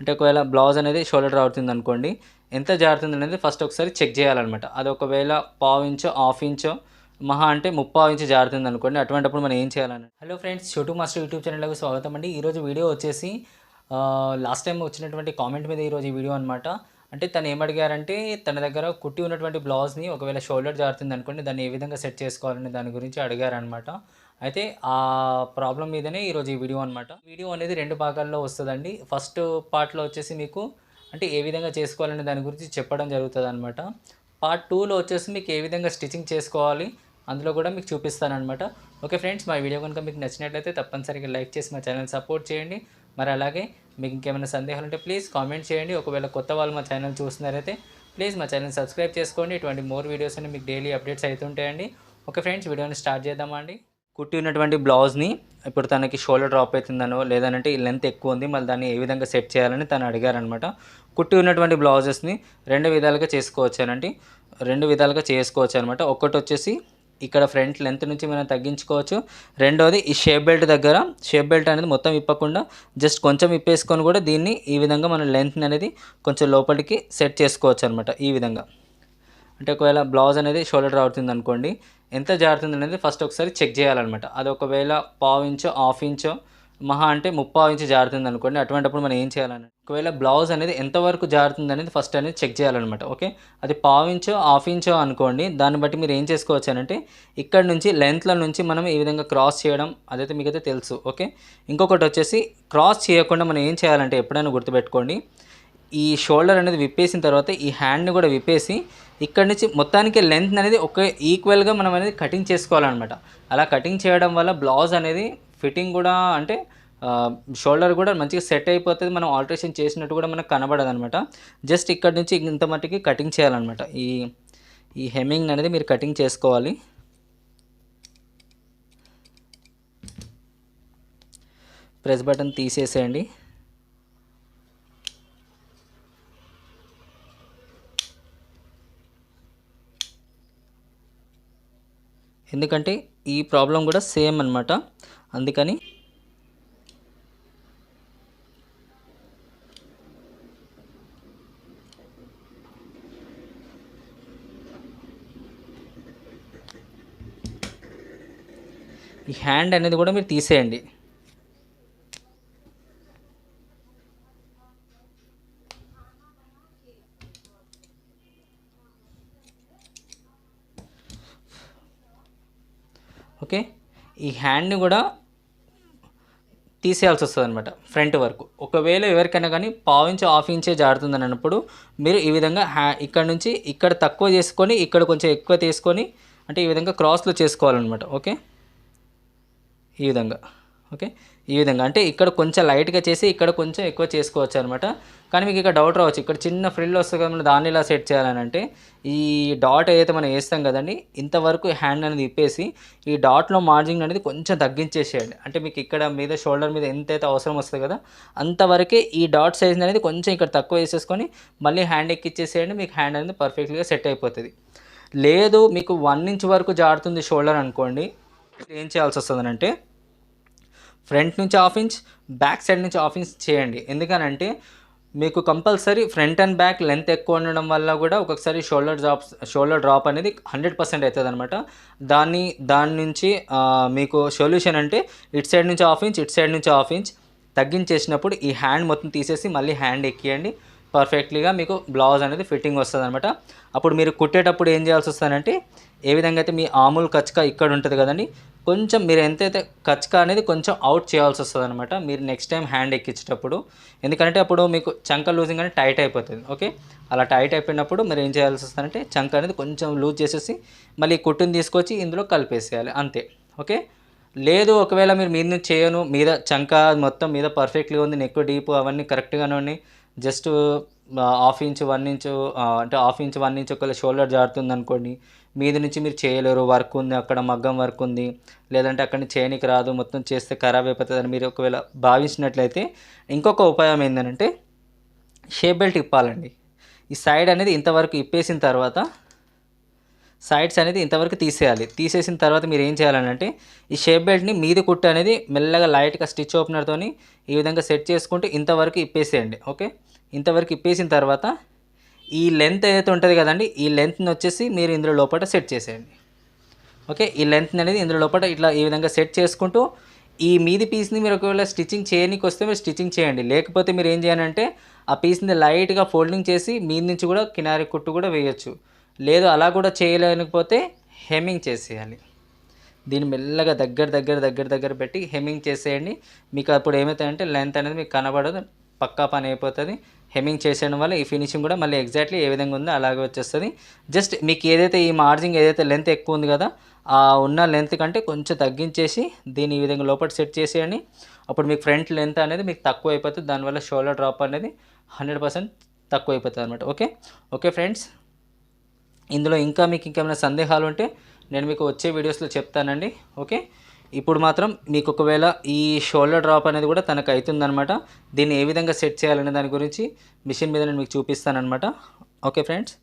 అంటే ఒకవేళ బ్లౌజ్ అనేది షోల్డర్ అవుతుంది అనుకోండి ఎంత జారుతుంది అనేది ఫస్ట్ ఒకసారి చెక్ చేయాలన్నమాట. అది ఒకవేళ పావు ఇంచో హాఫ్ ఇంచో మహా అంటే ముప్పావు ఇంచు జారుతుంది అనుకోండి అటువంటిప్పుడు మనం ఏం చేయాలని హలో ఫ్రెండ్స్ షోటు మాస్టర్ యూట్యూబ్ ఛానల్కి స్వాగతం అండి. ఈరోజు వీడియో వచ్చేసి లాస్ట్ టైం వచ్చినటువంటి కామెంట్ మీద ఈరోజు ఈ వీడియో అనమాట అంటే తను ఏమడిగారంటే తన దగ్గర కుట్టి ఉన్నటువంటి బ్లౌజ్ని ఒకవేళ షోల్డర్ జారుతుంది అనుకోండి దాన్ని ఏ విధంగా సెట్ చేసుకోవాలని దాని గురించి అడిగారనమాట అయితే ఆ ప్రాబ్లం మీదనే ఈరోజు ఈ వీడియో అనమాట వీడియో అనేది రెండు భాగాల్లో వస్తుందండి. ఫస్ట్ పార్ట్లో వచ్చేసి మీకు అంటే ఏ విధంగా చేసుకోవాలనే దాని గురించి చెప్పడం జరుగుతుంది అనమాట పార్ట్ టూలో వచ్చేసి మీకు ఏ విధంగా స్టిచ్చింగ్ చేసుకోవాలి అందులో కూడా మీకు చూపిస్తానమాట ఓకే ఫ్రెండ్స్ మా వీడియో కనుక మీకు నచ్చినట్లయితే తప్పనిసరిగా లైక్ చేసి మా ఛానల్ సపోర్ట్ చేయండి. మరి అలాగే మీకు ఇంకేమైనా సందేహాలు ఉంటే ప్లీజ్ కామెంట్ చేయండి. ఒకవేళ కొత్త వాళ్ళు మా ఛానల్ చూస్తున్నారైతే ప్లీజ్ మా ఛానల్ సబ్స్క్రైబ్ చేసుకోండి. ఇటువంటి మోర్ వీడియోస్ అని మీకు డైలీ అప్డేట్స్ అవుతుంటాయండి. ఓకే ఫ్రెండ్స్ వీడియోని స్టార్ట్ చేద్దామండి కుట్టి ఉన్నటువంటి బ్లౌజ్ని ఇప్పుడు తనకి షోల్డర్ డ్రాప్ అవుతుందనో లేదంటే ఈ లెంత్ ఎక్కువ ఉంది మళ్ళీ దాన్ని ఏ విధంగా సెట్ చేయాలని తను అడిగారనమాట. కుట్టి ఉన్నటువంటి బ్లౌజెస్ని రెండు విధాలుగా చేసుకోవచ్చానండి. రెండు విధాలుగా చేసుకోవచ్చు అనమాట ఒకటి వచ్చేసి ఇక్కడ ఫ్రంట్ లెంత్ నుంచి మనం తగ్గించుకోవచ్చు. రెండోది ఈ షేప్ బెల్ట్ దగ్గర. షేప్ బెల్ట్ అనేది మొత్తం ఇప్పకుండా జస్ట్ కొంచెం ఇప్పేసుకొని కూడా దీన్ని ఈ విధంగా మన లెంత్ అనేది కొంచెం లోపలికి సెట్ చేసుకోవచ్చు అనమాట ఈ విధంగా. అంటే ఒకవేళ బ్లౌజ్ అనేది షోల్డర్ అవుతుంది అనుకోండి ఎంత జారుతుంది అనేది ఫస్ట్ ఒకసారి చెక్ చేయాలన్నమాట. అది ఒకవేళ పావు ఇంచో హాఫ్ ఇంచో మహా అంటే ముప్పావు ఇంచు జారుతుంది అనుకోండి అటువంటిప్పుడు మనం ఏం చేయాలని ఒకవేళ బ్లౌజ్ అనేది ఎంతవరకు జారుతుంది అనేది ఫస్ట్ అనేది చెక్ చేయాలన్నమాట ఓకే? అది పావు ఇంచో హాఫ్ ఇంచో అనుకోండి దాన్ని బట్టి మీరు ఏం చేసుకోవచ్చు అంటే ఇక్కడ నుంచి లెంత్ల నుంచి మనం ఈ విధంగా క్రాస్ చేయడం అదైతే మీకైతే తెలుసు ఓకే? ఇంకొకటి వచ్చేసి క్రాస్ చేయకుండా మనం ఏం చేయాలంటే ఎప్పుడైనా గుర్తుపెట్టుకోండి ఈ షోల్డర్ అనేది విప్పేసిన తర్వాత ఈ హ్యాండ్ని కూడా విప్పేసి ఇక్కడ నుంచి మొత్తానికి లెంత్ అనేది ఒక ఈక్వల్గా మనం అనేది కటింగ్ చేసుకోవాలన్నమాట. అలా కటింగ్ చేయడం వల్ల బ్లౌజ్ అనేది ఫిట్టింగ్ కూడా అంటే షోల్డర్ కూడా మంచిగా సెట్ అయిపోతుంది. మనం ఆల్టరేషన్ చేసినట్టు కూడా మనకు కనబడదు అనమాట జస్ట్ ఇక్కడ నుంచి ఇంత మట్టికి కటింగ్ చేయాలన్నమాట. ఈ ఈ హెమ్మింగ్ అనేది మీరు కటింగ్ చేసుకోవాలి. ప్రెస్ బటన్ తీసేసేయండి. ఎందుకంటే ఈ ప్రాబ్లం కూడా సేమ్ అనమాట అందుకని ఈ హ్యాండ్ అనేది కూడా మీరు తీసేయండి. ఓకే? ఈ హ్యాండ్ని కూడా తీసేయాల్సి వస్తుంది అనమాట ఫ్రంట్ వరకు. ఒకవేళ ఎవరికైనా కానీ పావించి ఆఫ్ హాఫ్ ఇంచే జారుతుంది అన్నప్పుడు మీరు ఈ విధంగా హ్యా ఇక్కడ నుంచి ఇక్కడ తక్కువ చేసుకొని ఇక్కడ కొంచెం ఎక్కువ తీసుకొని అంటే ఈ విధంగా క్రాస్లో చేసుకోవాలన్నమాట ఓకే? ఈ విధంగా ఓకే? ఈ విధంగా. అంటే ఇక్కడ కొంచెం లైట్గా చేసి ఇక్కడ కొంచెం ఎక్కువ చేసుకోవచ్చు అనమాట కానీ మీకు ఇక్కడ డౌట్ రావచ్చు. ఇక్కడ చిన్న ఫ్రిల్ వస్తుంది కదా మనం దాన్ని ఇలా సెట్ చేయాలని అంటే ఈ డాట్ ఏదైతే మనం వేస్తాం కదండి ఇంతవరకు హ్యాండ్ అనేది ఇప్పేసి ఈ డాట్లో మార్జిన్ అనేది కొంచెం తగ్గించేసేయండి. అంటే మీకు ఇక్కడ మీద షోల్డర్ మీద ఎంతైతే అవసరం వస్తుంది కదా అంతవరకే ఈ డాట్ సైజ్ అనేది కొంచెం ఇక్కడ తక్కువ వేసేసుకొని మళ్ళీ హ్యాండ్ ఎక్కిచ్చేసేయండి. మీకు హ్యాండ్ అనేది పర్ఫెక్ట్గా సెట్ అయిపోతుంది. లేదు మీకు వన్ ఇంచ్ వరకు జారుతుంది షోల్డర్ అనుకోండి ఏం చేయాల్సి వస్తుంది అంటే ఫ్రంట్ నుంచి హాఫ్ ఇంచ్ బ్యాక్ సైడ్ నుంచి హాఫ్ ఇంచ్ చేయండి. ఎందుకనంటే మీకు compulsory front and back length ఎక్కువ ఉండడం వల్ల కూడా ఒక్కొక్కసారి షోల్డర్ డ్రాప్ షోల్డర్ డ్రాప్ అనేది హండ్రెడ్ పర్సెంట్ అవుతుంది అనమాట దాన్ని దాని నుంచి మీకు సొల్యూషన్ అంటే ఇటు సైడ్ నుంచి హాఫ్ ఇంచ్ ఇటు సైడ్ నుంచి హాఫ్ ఇంచ్ తగ్గించేసినప్పుడు ఈ హ్యాండ్ మొత్తం తీసేసి మళ్ళీ హ్యాండ్ ఎక్కియండి. పర్ఫెక్ట్లీగా మీకు బ్లౌజ్ అనేది ఫిట్టింగ్ వస్తుంది అనమాట అప్పుడు మీరు కుట్టేటప్పుడు ఏం చేయాల్సి వస్తుందంటే ఏ విధంగా అయితే మీ ఆముల్ కచ్చక ఇక్కడ ఉంటుంది కదండి కొంచెం మీరు ఎంతైతే కచ్చక అనేది కొంచెం అవుట్ చేయాల్సి వస్తుంది అనమాట మీరు నెక్స్ట్ టైం హ్యాండ్ ఎక్కించేటప్పుడు ఎందుకంటే అప్పుడు మీకు చంక లూజింగ్ అనేది టైట్ అయిపోతుంది. ఓకే అలా టైట్ అయిపోయినప్పుడు మీరు ఏం చేయాల్సి వస్తుందంటే చంక అనేది కొంచెం లూజ్ చేసేసి మళ్ళీ కుట్టుని తీసుకొచ్చి ఇందులో కలిపేసేయాలి. అంతే. ఓకే లేదు ఒకవేళ మీరు మీద నుంచి చేయను మీద చంక మొత్తం మీద పర్ఫెక్ట్గా ఉంది నెక్ డీప్ అవన్నీ కరెక్ట్గానే ఉన్నాయి. Just half inch one inch అంటే హాఫ్ ఇంచ్ వన్ ఇంచ్ ఒకవేళ షోల్డర్ జారుతుంది అనుకోండి మీద నుంచి మీరు చేయలేరు వర్క్ ఉంది అక్కడ మగ్గం వర్క్ ఉంది లేదంటే అక్కడ చేయనికి రాదు మొత్తం చేస్తే ఖరాబ్ అయిపోతుంది అని మీరు ఒకవేళ భావించినట్లయితే ఇంకొక ఉపాయం ఏంటంటే షేప్ బెల్ట్ ఇప్పాలండి. ఈ సైడ్ అనేది ఇంతవరకు ఇప్పేసిన తర్వాత సైడ్స్ అనేది ఇంతవరకు తీసేయాలి. తీసేసిన తర్వాత మీరు ఏం చేయాలంటే ఈ షేప్ బెల్ట్ని మీది కుట్టు అనేది మెల్లగా లైట్గా స్టిచ్ ఓపెనర్తోని ఈ విధంగా సెట్ చేసుకుంటూ ఇంతవరకు ఇప్పేసేయండి. ఓకే? ఇంతవరకు ఇప్పేసిన తర్వాత ఈ లెంత్ ఏదైతే ఉంటుంది కదండి ఈ లెంత్ని వచ్చేసి మీరు ఇందులో లోపల సెట్ చేసేయండి. ఓకే? ఈ లెంత్ అనేది ఇందులో లోపల ఇట్లా ఈ విధంగా సెట్ చేసుకుంటూ ఈ మీది పీస్ని మీరు ఒకవేళ స్టిచ్చింగ్ చేయడానికి వస్తే మీరు స్టిచ్చింగ్ చేయండి. లేకపోతే మీరు ఏం చేయాలంటే ఆ పీస్ని లైట్గా ఫోల్డింగ్ చేసి మీది నుంచి కూడా కినారి కుట్టు కూడా వేయొచ్చు. లేదు అలా కూడా చేయలేకపోతే హెమ్మింగ్ చేసేయాలి. దీన్ని మెల్లగా దగ్గర దగ్గర దగ్గర దగ్గర పెట్టి హెమ్మింగ్ చేసేయండి. మీకు అప్పుడు ఏమవుతాయంటే లెంత్ అనేది మీకు కనబడదు పక్కా పని అయిపోతుంది. హెమ్మింగ్ చేసేయడం వల్ల ఈ ఫినిషింగ్ కూడా మళ్ళీ ఎగ్జాక్ట్లీ ఏ విధంగా ఉందో అలాగే వచ్చేస్తుంది. జస్ట్ మీకు ఏదైతే ఈ మార్జింగ్ ఏదైతే లెంత్ ఎక్కువ ఉంది కదా ఆ ఉన్న లెంత్ కంటే కొంచెం తగ్గించేసి దీన్ని ఈ విధంగా లోపల సెట్ చేసేయండి. అప్పుడు మీకు ఫ్రంట్ లెంత్ అనేది మీకు తక్కువ అయిపోతుంది. దానివల్ల షోల్డర్ డ్రాప్ అనేది హండ్రెడ్ పర్సెంట్ తక్కువ అయిపోతుంది అనమాట ఓకే? Okay friends? ఇందులో ఇంకా మీకు ఇంకేమైనా సందేహాలు ఉంటే నేను మీకు వచ్చే వీడియోస్లో చెప్తానండి ఓకే? ఇప్పుడు మాత్రం మీకు ఒకవేళ ఈ షోల్డర్ డ్రాప్ అనేది కూడా తనకు అవుతుందనమాట దీన్ని ఏ విధంగా సెట్ చేయాలనే దాని గురించి మిషన్ మీద నేను మీకు చూపిస్తానమాట ఓకే ఫ్రెండ్స్